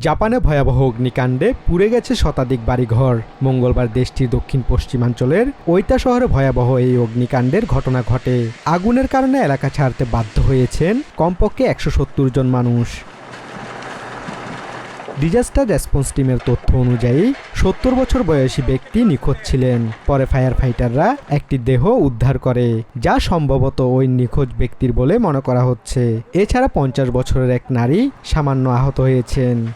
জাপানে ভয়াবহ অগ্নিকাণ্ডে পুড়ে গেছে শতাধিক বাড়িঘর। মঙ্গলবার দেশটির দক্ষিণ পশ্চিমাঞ্চলের ওইতা শহরে ভয়াবহ এই অগ্নিকাণ্ডের ঘটনা ঘটে। আগুনের কারণে এলাকা ছাড়তে বাধ্য হয়েছেন কমপক্ষে একশো সত্তর জন মানুষ। ডিজাস্টার রেসপন্স টিমের তথ্য অনুযায়ী, সত্তর বছর বয়সী ব্যক্তি নিখোঁজ ছিলেন। পরে ফায়ার ফাইটাররা একটি দেহ উদ্ধার করে, যা সম্ভবত ওই নিখোঁজ ব্যক্তির বলে মনে করা হচ্ছে। এছাড়া পঞ্চাশ বছরের এক নারী সামান্য আহত হয়েছেন।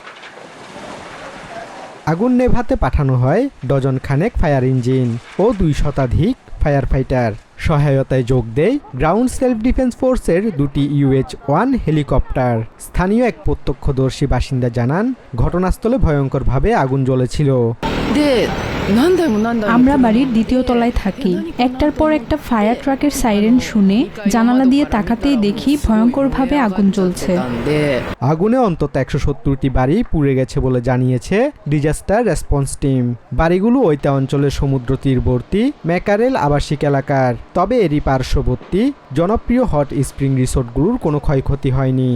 আগুন নেভাতে পাঠানো হয় ডজন খানেক ফায়ার ইঞ্জিন ও দুই শতাধিক ফায়ার ফাইটার সহায়তায় যোগ দেয় গ্রাউন্ড সেলফ ডিফেন্স ফোর্সের দুটি ইউএচ ওয়ান হেলিকপ্টার। স্থানীয় এক প্রত্যক্ষদর্শী বাসিন্দা জানান, ঘটনাস্থলে ভয়ঙ্করভাবে আগুন জ্বলেছিল। আমরা বাড়ির দ্বিতীয় তলায় থাকি। একটার পর একটা ফায়ার ট্রাকের সাইরেন শুনে জানালা দিয়ে তাকাতেই দেখি ভয়ঙ্করভাবে আগুন চলছে আগুনে অন্তত একশো সত্তরটি বাড়ি পুড়ে গেছে বলে জানিয়েছে ডিজাস্টার রেসপন্স টিম। বাড়িগুলো ওইতা অঞ্চলের সমুদ্র তীরবর্তী ম্যাকারেল আবাসিক এলাকার। তবে এরই পার্শ্ববর্তী জনপ্রিয় হট স্প্রিং রিসোর্টগুলোর কোনো ক্ষয়ক্ষতি হয়নি।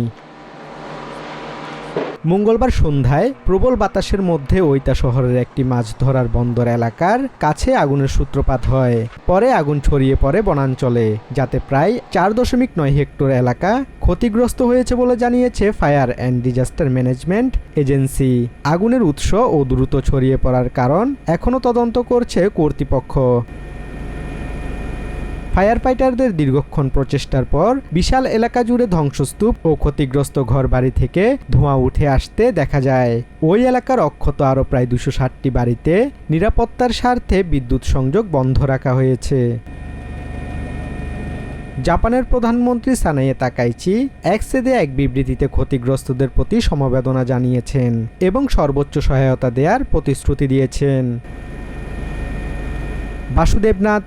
মঙ্গলবার সন্ধ্যায় প্রবল বাতাসের মধ্যে ওইতা শহরের একটি মাছ ধরার বন্দর এলাকার কাছে আগুনের সূত্রপাত হয়। পরে আগুন ছড়িয়ে পড়ে বনাঞ্চলে, যাতে প্রায় চার দশমিক নয় হেক্টর এলাকা ক্ষতিগ্রস্ত হয়েছে বলে জানিয়েছে fire and disaster management agency. আগুনের উৎস ও দ্রুত ছড়িয়ে পড়ার কারণ এখনও তদন্ত করছে কর্তৃপক্ষ। ফায়ার ফাইটারদের দীর্ঘক্ষণ প্রচেষ্টার পর বিশাল এলাকা জুড়ে ধ্বংসস্তূপ ও ক্ষতিগ্রস্ত ঘর বাড়ি থেকে ধোঁয়া উঠে আসতে দেখা যায়। ওই এলাকার অক্ষত আরও প্রায় দুশো ষাটটি বাড়িতে নিরাপত্তার স্বার্থে বিদ্যুৎ সংযোগ বন্ধ রাখা হয়েছে। জাপানের প্রধানমন্ত্রী সানাইয়ে তাকাইচি এক্সেদে এক বিবৃতিতে ক্ষতিগ্রস্তদের প্রতি সমবেদনা জানিয়েছেন এবং সর্বোচ্চ সহায়তা দেওয়ার প্রতিশ্রুতি দিয়েছেন। Basudevnath